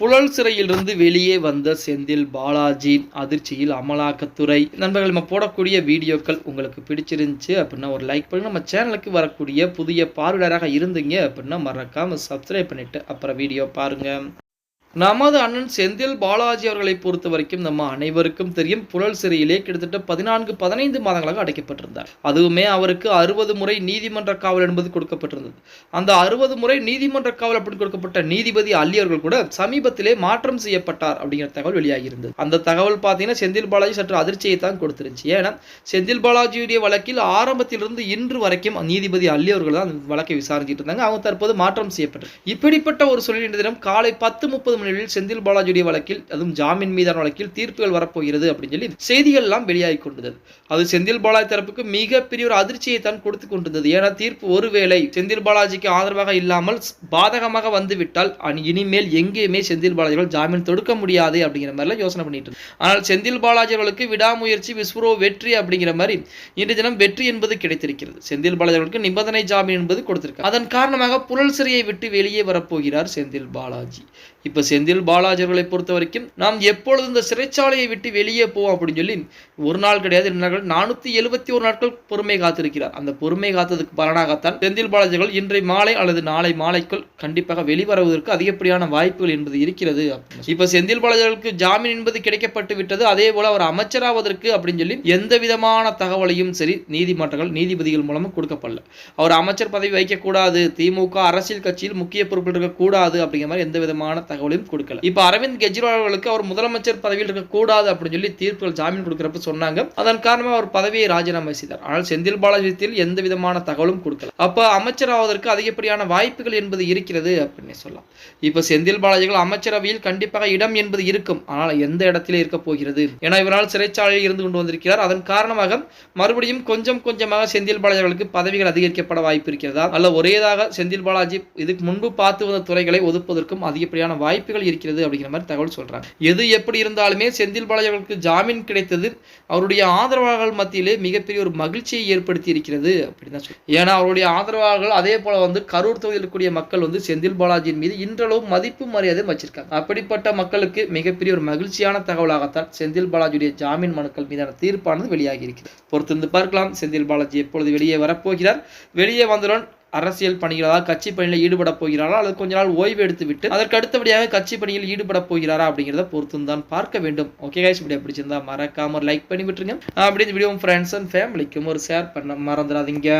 புழல் சிறையிலிருந்து வெளியே வந்த செந்தில் பாலாஜி அதிர்ச்சியில் அமலாக்கத்துறை. நண்பர்கள் நம்ம போடக்கூடிய வீடியோக்கள் உங்களுக்கு பிடிச்சிருந்துச்சு அப்படின்னா ஒரு லைக் பண்ணி நம்ம சேனலுக்கு வரக்கூடிய புதிய பார்வையாளராக இருந்தீங்க அப்படின்னா மறக்காமல் சப்ஸ்கிரைப் பண்ணிட்டு அப்புறம் வீடியோ பாருங்கள் நமது அண்ணன் செந்தில் பாலாஜி அவர்களை பொறுத்த வரைக்கும் நம்ம அனைவருக்கும் தெரியும் புழல் சிறையிலே கிட்டத்தட்ட பதினான்கு பதினைந்து மாதங்களாக அடைக்கப்பட்டிருந்தார். அதுவுமே அவருக்கு அறுபது முறை நீதிமன்ற காவல் என்பது கொடுக்கப்பட்டிருந்தது. அந்த அறுபது முறை நீதிமன்ற காவல் அப்படின்னு கொடுக்கப்பட்ட நீதிபதி அல்லி அவர்கள் கூட சமீபத்திலே மாற்றம் செய்யப்பட்டார் அப்படிங்கிற தகவல் வெளியாகி இருந்தது அந்த தகவல் பார்த்தீங்கன்னா செந்தில் பாலாஜி சற்று அதிர்ச்சியை தான் கொடுத்துருந்துச்சு. ஏன்னா செந்தில் பாலாஜியுடைய வழக்கில் ஆரம்பத்திலிருந்து இன்று வரைக்கும் நீதிபதி அல்லி அவர்கள் தான் அந்த வழக்கை விசாரிச்சுட்டு இருந்தாங்க. அவங்க தற்போது மாற்றம் செய்யப்பட்டது இப்படிப்பட்ட ஒரு சூழ்நிலை தினம் காலை பத்து முப்பது மணிகளில் செந்தில் பாலாஜியுடைய வழக்கில் அதுவும் ஜாமீன் மீதான வழக்கில் தீர்ப்புகள் வரப்போகிறது அப்படின்னு சொல்லி செய்திகள் எல்லாம் வெளியாகி கொண்டிருந்தது. அது செந்தில் பாலாஜி தரப்புக்கு மிகப்பெரிய ஒரு அதிர்ச்சியை தான் கொடுத்து கொண்டிருந்தது. ஏன்னா தீர்ப்பு ஒருவேளை செந்தில் பாலாஜிக்கு ஆதரவாக இல்லாமல் பாதகமாக வந்துவிட்டால் இனிமேல் எங்கேயுமே செந்தில் பாலாஜிகள் ஜாமீன் தொடுக்க முடியாது அப்படிங்கிற மாதிரிலாம் யோசனை பண்ணிட்டு இருந்தாங்க. ஆனால் செந்தில் பாலாஜி அவர்களுக்கு விடாமுயற்சி விஸ்வரோ வெற்றி அப்படிங்கிற மாதிரி இன்று தினம் வெற்றி என்பது கிடைத்திருக்கிறது. செந்தில் பாலாஜி அவர்களுக்கு நிபந்தனை ஜாமீன் என்பது கொடுத்திருக்காங்க. அதன் காரணமாக புழல் சிறையை விட்டு வெளியே வரப்போகிறார் செந்தில் பாலாஜி. இப்போ செந்தில் பாலாஜி அவர்களை பொறுத்த வரைக்கும் நாம் எப்பொழுது இந்த சிறைச்சாலையை விட்டு வெளியே போவோம் அப்படின்னு சொல்லி ஒரு நாள் கிடையாது. ரெண்டு நாட்கள் நானூத்தி எழுபத்தி ஒரு நாட்கள் பொறுமை காத்திருக்கிறார். அந்த பொறுமை காத்ததுக்கு பலனாகத்தான் செந்தில் பாலாஜர்கள் இன்றை மாலை அல்லது நாளை மாலைக்குள் கண்டிப்பாக வெளிவருவதற்கு அதிகப்படியான வாய்ப்புகள் என்பது இருக்கிறது. இப்ப செந்தில் பாலாஜர்களுக்கு ஜாமீன் என்பது கிடைக்கப்பட்டு விட்டது. அதே போல அவர் அமைச்சராவதற்கு அப்படின்னு சொல்லி எந்த விதமான தகவலையும் சரி நீதிமன்றங்கள் நீதிபதிகள் மூலமும் கொடுக்கப்படல. அவர் அமைச்சர் பதவி வைக்கக்கூடாது திமுக அரசியல் கட்சியில் முக்கிய பொறுப்பில் இருக்கக்கூடாது அப்படிங்கிற மாதிரி எந்த விதமான தகவலையும் கொடுக்கல. இப்ப அரவிந்த் கெஜ்ரிவால் அவர்களுக்கு அவர் முதலமைச்சர் பதவியில் இருக்கக்கூடாது அப்படின்னு சொல்லி தீர்ப்புகள் ஜாமீன் கொடுக்கிறப்ப சொன்னாங்க. அதன் காரணமா அவர் பதவியை ராஜினாமா செய்தார். ஆனால் செந்தில் பாலாஜி எந்த விதமான தகவலும் கொடுக்கல. அப்ப அமைச்சர் ஆவதற்கு அதிகப்படியான வாய்ப்புகள் என்பது இருக்கிறது அப்படின்னு சொல்லலாம். இப்ப செந்தில் பாலாஜிகள் அமைச்சரவையில் கண்டிப்பாக இடம் என்பது இருக்கும். ஆனால் எந்த இடத்திலே இருக்க போகிறது? ஏன்னா இவரால் சிறைச்சாலையில் இருந்து கொண்டு வந்திருக்கிறார். அதன் காரணமாக மறுபடியும் கொஞ்சம் கொஞ்சமாக செந்தில் பாலாஜி அவர்களுக்கு பதவிகள் அதிகரிக்கப்பட வாய்ப்பு இருக்கிறதா? அல்ல ஒரேதாக செந்தில் பாலாஜி இதுக்கு முன்பு பார்த்து வந்த துறைகளை ஒதுப்பதற்கும் அதிகப்படியான வாய்ப்பு வாய்ப்புகள் இருக்கிறது அப்படிங்கிற மாதிரி தகவல் சொல்றாங்க. எது எப்படி இருந்தாலுமே செந்தில் பாலாஜி அவர்களுக்கு ஜாமீன் கிடைத்தது அவருடைய ஆதரவாளர்கள் மத்தியிலே மிகப்பெரிய ஒரு மகிழ்ச்சியை ஏற்படுத்தி இருக்கிறது அப்படின்னு தான் ஏன்னா அவருடைய ஆதரவாளர்கள் அதே போல வந்து கரூர் தொகுதியில் இருக்கக்கூடிய மக்கள் வந்து செந்தில் பாலாஜியின் மீது இன்றளவு மதிப்பு மரியாதை வச்சிருக்காங்க. அப்படிப்பட்ட மக்களுக்கு மிகப்பெரிய ஒரு மகிழ்ச்சியான தகவலாகத்தான் செந்தில் பாலாஜியுடைய ஜாமீன் மனுக்கள் மீதான தீர்ப்பானது வெளியாகி இருக்கிறது. பொறுத்திருந்து பார்க்கலாம். செந்தில் பாலாஜி எப்பொழுது வெளியே வரப்போகிறார்? வெளியே வந்தவுடன் அரசியல் பணிகளா கட்சி பணியில் ஈடுபட போகிறாரா? அல்லது கொஞ்ச நாள் ஓய்வு எடுத்து விட்டு அதற்கு அடுத்தபடியாக கட்சி பணியில் ஈடுபட போகிறாரா அப்படிங்கிறத பொறுத்து தான் பார்க்க வேண்டும். ஓகே கைஸ் இப்படி பிடிச்சிருந்தா மறக்காம லைக் பண்ணி விட்டுருங்க. அப்படி இந்த வீடியோ ஃப்ரெண்ட்ஸ் அண்ட் ஃபேமிலிக்கும் ஒரு ஷேர் பண்ண மறந்துடாதீங்க.